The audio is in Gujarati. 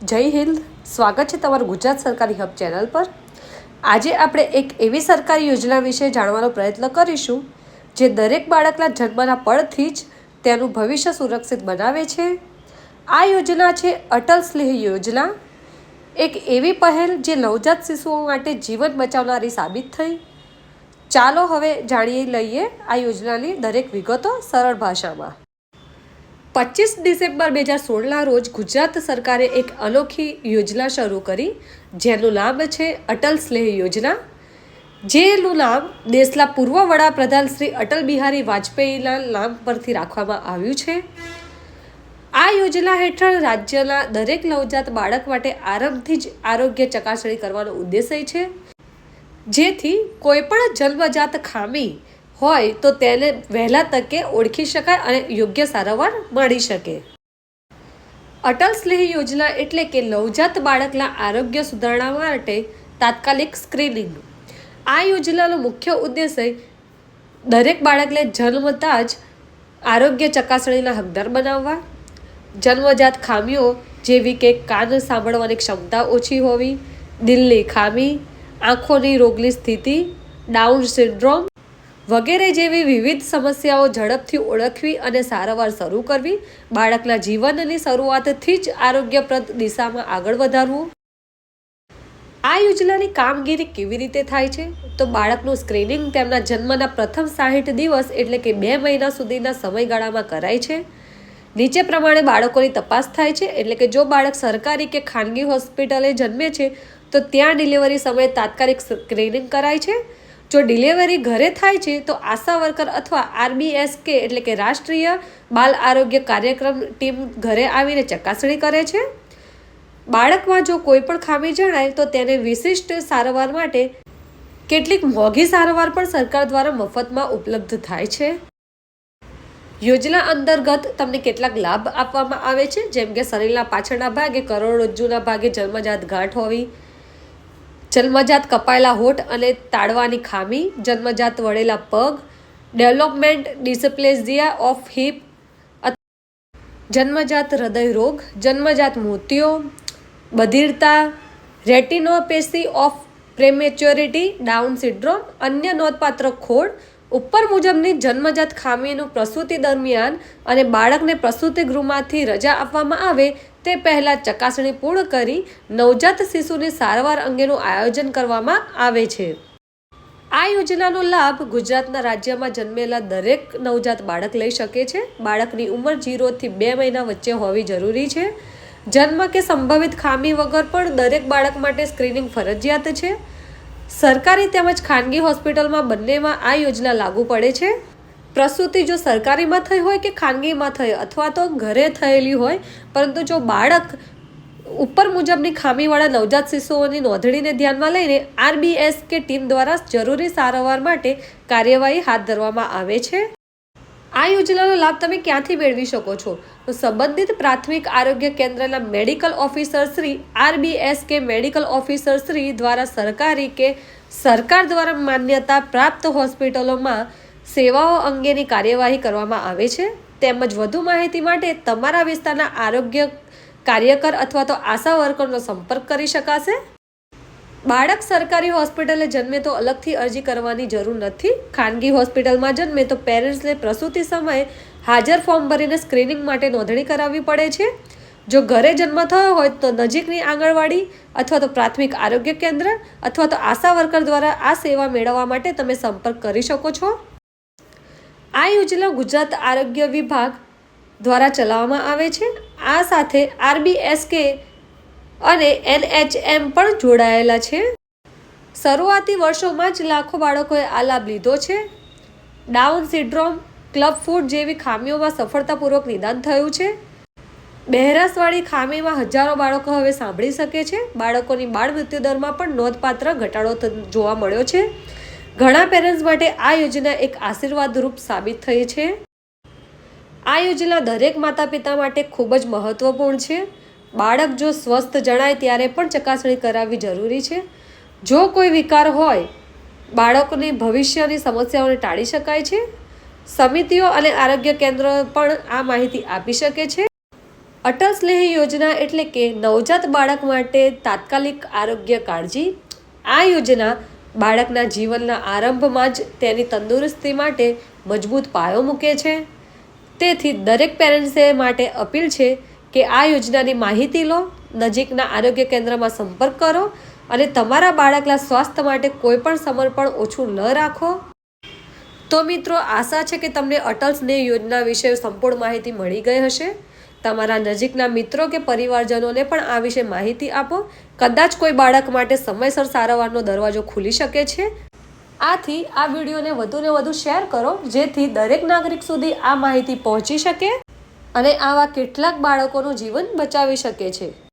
જય હિન્દ. સ્વાગત છે તમારું ગુજરાત સરકારી હબ ચેનલ પર. આજે આપણે એક એવી સરકારી યોજના વિશે જાણવાનો પ્રયત્ન કરીશું, જે દરેક બાળકના જન્મના પળથી જ તેનું ભવિષ્ય સુરક્ષિત બનાવે છે. આ યોજના છે અટલ સ્નેહ યોજના. એક એવી પહેલ જે નવજાત શિશુઓ માટે જીવન બચાવનારી સાબિત થઈ. ચાલો હવે જાણી લઈએ આ યોજનાની દરેક વિગતો સરળ ભાષામાં. પચીસ ડિસેમ્બર બે હજાર સોળના રોજ ગુજરાત સરકારે એક અનોખી યોજના શરૂ કરી, જેનું નામ છે અટલ સ્નેહ યોજના. જેનું નામ દેશના પૂર્વ વડાપ્રધાન શ્રી અટલ બિહારી વાજપેયીના નામ પરથી રાખવામાં આવ્યું છે. આ યોજના હેઠળ રાજ્યના દરેક નવજાત બાળક માટે આરંભથી જ આરોગ્ય ચકાસણી કરવાનો ઉદ્દેશ્ય છે. જેથી કોઈપણ જન્મજાત ખામી હોય તો તેને વહેલા તકે ઓળખી શકાય અને યોગ્ય સારવાર મળી શકે. અટલ સ્નેહ યોજના એટલે કે નવજાત બાળકના આરોગ્ય સુધારણા માટે તાત્કાલિક સ્ક્રીનિંગ. આ યોજનાનો મુખ્ય ઉદ્દેશ્ય દરેક બાળકને જન્મતા જ આરોગ્ય ચકાસણીના હકદાર બનાવવા, જન્મજાત ખામીઓ જેવી કે કાન સાંભળવાની ક્ષમતા ઓછી હોવી, દિલની ખામી, આંખોની રોગની સ્થિતિ, ડાઉન સિન્ડ્રોમ વગેરે જેવી વિવિધ સમસ્યાઓ ઝડપથી ઓળખવી અને સારવાર શરૂ કરવી, બાળકના જીવનની શરૂઆતથી જ આરોગ્યપ્રદ દિશામાં આગળ વધારવું. આ યોજનાની કામગીરી કેવી રીતે થાય છે? તો બાળકનું સ્ક્રીનિંગ તેમના જન્મના પ્રથમ સાહીઠ દિવસ એટલે કે બે મહિના સુધીના સમયગાળામાં કરાય છે. નીચે પ્રમાણે બાળકોની તપાસ થાય છે એટલે કે જો બાળક સરકારી કે ખાનગી હોસ્પિટલે જન્મે છે, તો ત્યાં ડિલિવરી સમયે તાત્કાલિક સ્ક્રીનિંગ કરાય છે. જો ડિલિવરી ઘરે થાય છે, તો આશા વર્કર અથવા આરબીએસકે એટલે કે રાષ્ટ્રીય બાલ આરોગ્ય કાર્યક્રમ ટીમ ઘરે આવીને ચકાસણી કરે છે. બાળકમાં જો કોઈ પણ ખામી જણાય, તો તેને વિશિષ્ટ સારવાર માટે કેટલીક મોંઘી સારવાર પણ સરકાર દ્વારા મફતમાં ઉપલબ્ધ થાય છે. યોજના અંતર્ગત તમને કેટલાક લાભ આપવામાં આવે છે, જેમ કે શરીરના પાછળના ભાગે, કરોડરજ્જુના ભાગે, જન્મજાત ગાંઠ હોવી જન્મજાત કપાયેલા હોઠ અને તાળવાની ખામી, જન્મજાત વળેલા પગ, ડેવલપમેન્ટ ડિસપ્લેઝિયા ઓફ હિપ જન્મજાત હૃદય રોગ, જન્મજાત મોતિયો, બધિરતા, retinopathy of prematurity, down syndrome, અન્ય નોંધપાત્ર ખોડ ઉપર મુજબની જન્મજાત ખામીનું પ્રસૂતિ દરમિયાન અને બાળકને પ્રસૂતિ ગૃહમાંથી રજા આપવામાં આવે તે પહેલાં ચકાસણી પૂર્ણ કરી નવજાત શિશુની સારવાર અંગેનું આયોજન કરવામાં આવે છે. આ યોજનાનો લાભ ગુજરાતના રાજ્યમાં જન્મેલા દરેક નવજાત બાળક લઈ શકે છે. બાળકની ઉંમર જીરોથી બે મહિના વચ્ચે હોવી જરૂરી છે. જન્મ કે સંભવિત ખામી વગર પણ દરેક બાળક માટે સ્ક્રીનિંગ ફરજિયાત છે. સરકારી તેમજ ખાનગી હોસ્પિટલમાં બંનેમાં આ યોજના લાગુ પડે છે? પ્રસૂતિ જો સરકારીમાં થઈ હોય કે ખાનગીમાં થઈ? અથવા તો ઘરે થયેલી હોય, પરંતુ જો બાળક ઉપર મુજબની ખામીવાળા નવજાત શિશુઓની નોંધણીને ધ્યાનમાં લઈને આરબીએસ કે ટીમ દ્વારા જરૂરી સારવાર માટે કાર્યવાહી હાથ ધરવામાં આવે છે? આ યોજનાનો લાભ તમે ક્યાંથી મેળવી શકો છો? તો સંબંધિત પ્રાથમિક આરોગ્ય કેન્દ્રના medical officer Shri RBS K medical officer Shri દ્વારા સરકારી કે સરકાર દ્વારા માન્યતા પ્રાપ્ત હોસ્પિટલોમાં સેવાઓ અંગેની કાર્યવાહી કરવામાં આવે છે? તેમજ વધુ માહિતી માટે તમારા વિસ્તારના આરોગ્ય કાર્યકર અથવા તો આશા વર્કરનો સંપર્ક કરી શકાશે? બાળક સરકારી હોસ્પિટલે જન્મે તો અલગથી અરજી કરવાની જરૂર નથી. ખાનગી હોસ્પિટલમાં જન્મે તો પેરેન્ટ્સને પ્રસૂતિ સમયે હાજર ફોર્મ ભરીને સ્ક્રીનિંગ માટે નોંધણી કરાવવી પડે છે. જો ઘરે જન્મ થયો હોય તો નજીકની આંગણવાડી અથવા તો પ્રાથમિક આરોગ્ય કેન્દ્ર અથવા તો આશા વર્કર દ્વારા આ સેવા મેળવવા માટે તમે સંપર્ક કરી શકો છો. આ યોજના ગુજરાત આરોગ્ય વિભાગ દ્વારા ચલાવવામાં આવે છે. આ સાથે આરબીએસકે અને એનએચએમ પણ જોડાયેલા છે. શરૂઆતી વર્ષોમાં જ લાખો બાળકોએ આ લાભ લીધો છે. ડાઉન સિન્ડ્રોમ, ક્લબ ફૂડ જેવી ખામીઓમાં સફળતાપૂર્વક નિદાન થયું છે. બહેરાસવાળી ખામીમાં હજારો બાળકો હવે સાંભળી શકે છે. બાળકોની બાળ મૃત્યુ દરમાં પણ નોંધપાત્ર ઘટાડો જોવા મળ્યો છે. ઘણા પેરેન્ટ્સ માટે આ યોજના એક આશીર્વાદરૂપ સાબિત થઈ છે. આ યોજના દરેક માતા પિતા માટે ખૂબ જ મહત્વપૂર્ણ છે. બાળક જો સ્વસ્થ જણાય ત્યારે પણ ચકાસણી કરાવવી જરૂરી છે. જો કોઈ વિકાર હોય, બાળકોની ભવિષ્યની સમસ્યાઓને ટાળી શકાય છે. સમિતિઓ અને આરોગ્ય કેન્દ્રો પણ આ માહિતી આપી શકે છે. અટલ સ્નેહ યોજના એટલે કે નવજાત બાળક માટે તાત્કાલિક આરોગ્ય કાળજી. આ યોજના બાળકના જીવનના આરંભમાં જ તેની તંદુરસ્તી માટે મજબૂત પાયો મૂકે છે. તેથી દરેક પેરેન્ટ્સે માટે અપીલ છે કે આ યોજનાની માહિતી લો, નજીકના આરોગ્ય કેન્દ્રમાં સંપર્ક કરો અને તમારા બાળકના સ્વાસ્થ્ય માટે કોઈ પણ સમર્પણ ઓછું ન રાખો. તો મિત્રો, આશા છે કે તમને અટલ સ્નેહ યોજના વિશે સંપૂર્ણ માહિતી મળી ગઈ હશે. તમારા નજીકના મિત્રો કે પરિવારજનોને પણ આ વિશે માહિતી આપો. કદાચ કોઈ બાળક માટે સમયસર સારવારનો દરવાજો ખુલી શકે છે. આથી આ વિડીયોને વધુને વધુ શેર કરો, જેથી દરેક નાગરિક સુધી આ માહિતી પહોંચી શકે. અને આવા કેટલાક બાળકોનું જીવન બચાવી શકે છે.